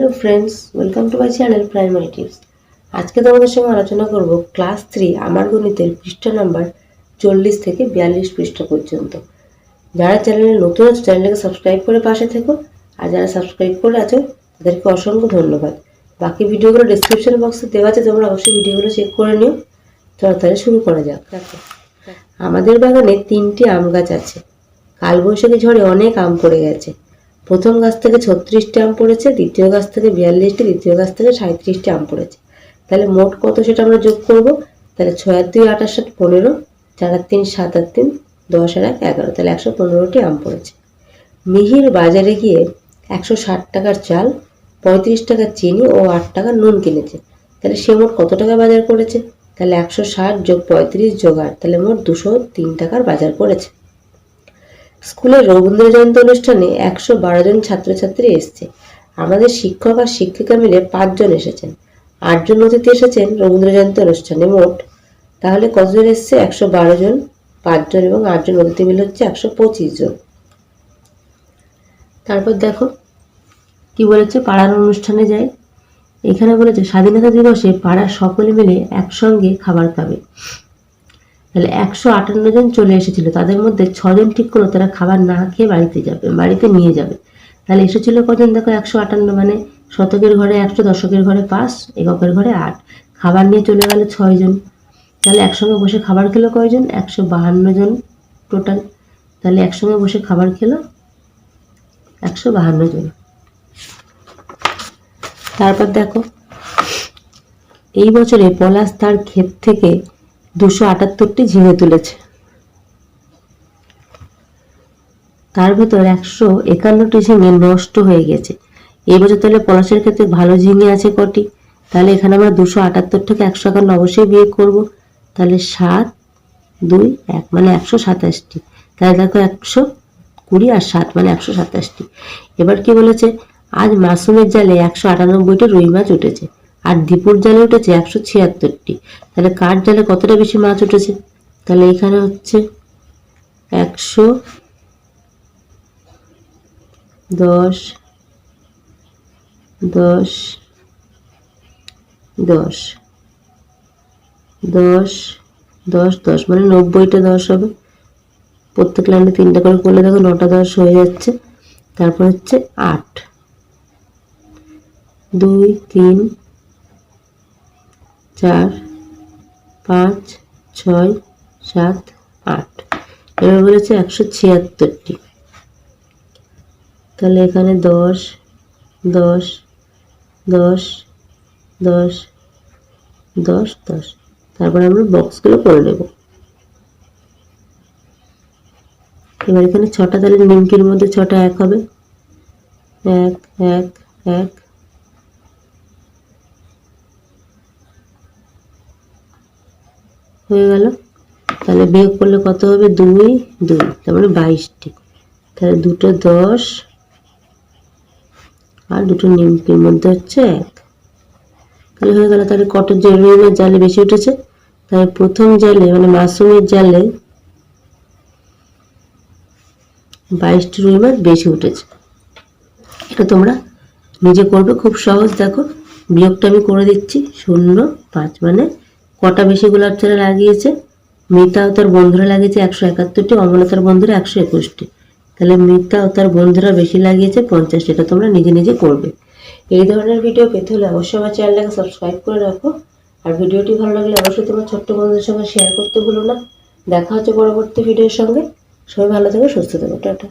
Hello friends welcome to my channel primary tips. আজকে তোমাদের সঙ্গে আলোচনা করব ক্লাস থ্রি আমার গণিতের পৃষ্ঠা নাম্বার চল্লিশ থেকে বিয়াল্লিশ পৃষ্ঠা পর্যন্ত। যারা চ্যানেলে নতুন আছে চ্যানেলটাকে সাবস্ক্রাইব করে পাশে থেকো। আর যারা সাবস্ক্রাইব করে আছো তাদেরকে অসংখ্য ধন্যবাদ। বাকি ভিডিওগুলো ডিসক্রিপশন বক্সে দেওয়া আছে তোমরা অবশ্যই ভিডিওগুলো চেক করে নিও। চলো তাহলে শুরু করা যাক। আমাদের বাগানে তিনটি আম গাছ আছে। কালবৈশাখী ঝড়ে অনেক আম পড়ে গেছে। প্রথম গাছ থেকে ছত্রিশটি আম পড়েছে, দ্বিতীয় গাছ থেকে বিয়াল্লিশটি দ্বিতীয় গাছ থেকে সাঁত্রিশটি আম পড়েছে। তাহলে মোট কত সেটা আমরা যোগ করব? তাহলে ছয় আর দুই আঠাশ সাত, পনেরো, চার আর তিন, সাত আর তিন, দশ আর এক, এগারো। তাহলে একশো পনেরোটি আম পড়েছে। মিহির বাজারে গিয়ে একশো ষাট টাকার চাল, পঁয়ত্রিশ টাকার চিনি ও আট টাকার নুন কিনেছে। তাহলে সে মোট কত টাকা বাজার করেছে? তাহলে একশো ষাট যোগ পঁয়ত্রিশ যোগ আট, তাহলে মোট দুশো তিন টাকার বাজার করেছে। স্কুলের রবীন্দ্র জয়ন্তী অনুষ্ঠানে একশো বারো জন ছাত্রছাত্রী এসছে। আমাদের শিক্ষক আর শিক্ষিকা মিলে পাঁচজন এসেছেন। আটজন অতিথি এসেছেন রবীন্দ্র জয়ন্তী অনুষ্ঠানে মোট। তাহলে কতজন এসছে? একশো বারো জন, পাঁচজন এবং আটজন অতিথি মিলে হচ্ছে একশো পঁচিশ জন। তারপর দেখো, কি বলেছে? পাড়ার অনুষ্ঠানে যায় এখানে বলেছে, স্বাধীনতা দিবসে পাড়ার সকলে মিলে একসঙ্গে খাবার খাবে। তাহলে একশো আটান্ন জন চলে এসেছিল। তাদের মধ্যে ছজন ঠিক করল, তারা খাবার না খেয়ে বাড়িতে যাবে, বাড়িতে নিয়ে যাবে। তাহলে এসেছিল কজন? দেখো, একশো আটান্ন মানে শতকের ঘরে একশো, দশকের ঘরে পাঁচ, এককের ঘরে আট। খাবার নিয়ে চলে গেল ছয়জন। তাহলে একসঙ্গে বসে খাবার খেলো কয়জন? একশো বাহান্ন জন টোটাল। তাহলে একসঙ্গে বসে খাবার খেলো একশো বাহান্ন জন। তারপর দেখো, এই বছরে পলাশ তার ক্ষেত থেকে দুশো আটাত্তরটি ঝিঙে তুলেছে। তার ভেতর একশো একান্নটি ঝিঙে নষ্ট হয়ে গেছে। এই বছর তাহলে পলাশের ক্ষেত্রে ভালো ঝিঙে আছে কটি? তাহলে এখানে আমরা দুশো আটাত্তর থেকে একশো একান্ন অবশ্যই বিয়ে করব। তাহলে সাত, দুই, এক মানে একশো সাতাশটি। তাহলে দেখো একশো কুড়ি আর সাত মানে একশো সাতাশটি। এবার কি বলেছে? আজ মাসুমের জালে একশো আটানব্বইটি রুই মাছ উঠেছে। আর দীপুর জালে উঠেছে একশো ছিয়াত্তরটি। তাহলে কার জালে কতটা বেশি মাছ উঠেছে? তাহলে এখানে হচ্ছে একশো দশ দশ দশ দশ দশ দশ মানে নব্বইটা দশ হবে। প্রত্যেক লাইনে তিনটা করে করলে দেখো নটা দশ হয়ে যাচ্ছে। তারপর হচ্ছে আট। দুই, তিন চার, পাঁচ, ছয়, সাত, আট। এবার বলেছে একশো ছিয়াত্তরটি। তাহলে এখানে দশ দশ দশ দশ দশ দশ। তারপর আমরা বক্সগুলো করে নেব। এবার এখানে ছটা, তাহলে নিমকির মধ্যে ছটা এক হবে। এক এক এক হয়ে গেল। তাহলে বিয়োগ করলে কত হবে? দুই দুই। তার মানে বাইশটি তাহলে দুটো দশ, আর দুটো নিমকির মধ্যে হচ্ছে এক। তাহলে হয়ে গেল, তাহলে কত রুইমের জালে বেশি উঠেছে। তাহলে প্রথম জালে মানে মাসুমের জালে বাইশটি রুই মাছ বেশি উঠেছে। এটা তোমরা নিজে করবে, খুব সহজ। দেখো, বিয়োগটা আমি করে দিচ্ছি, শূন্য, পাঁচ মানে কটা বেশি গোলাপ চারা লাগিয়েছে? মিতা ও তার বন্ধুরা লাগিয়েছে একশো একাত্তরটি অমলতার বন্ধুরা একশো একুশটি। তাহলে মিতা ও তার বন্ধুরা বেশি লাগিয়েছে পঞ্চাশটি এটা তোমরা নিজে নিজে করবে। এই ধরনের ভিডিও পেতে হলে অবশ্যই আমার চ্যানেলটাকে সাবস্ক্রাইব করে রাখো। আর ভিডিওটি ভালো লাগলে অবশ্যই তোমার ছোট্ট বন্ধুদের সঙ্গে শেয়ার করতে ভুলো না। দেখা হচ্ছে পরবর্তী ভিডিওর সঙ্গে। সবাই ভালো থেকো, সুস্থ থেকো, টাটা।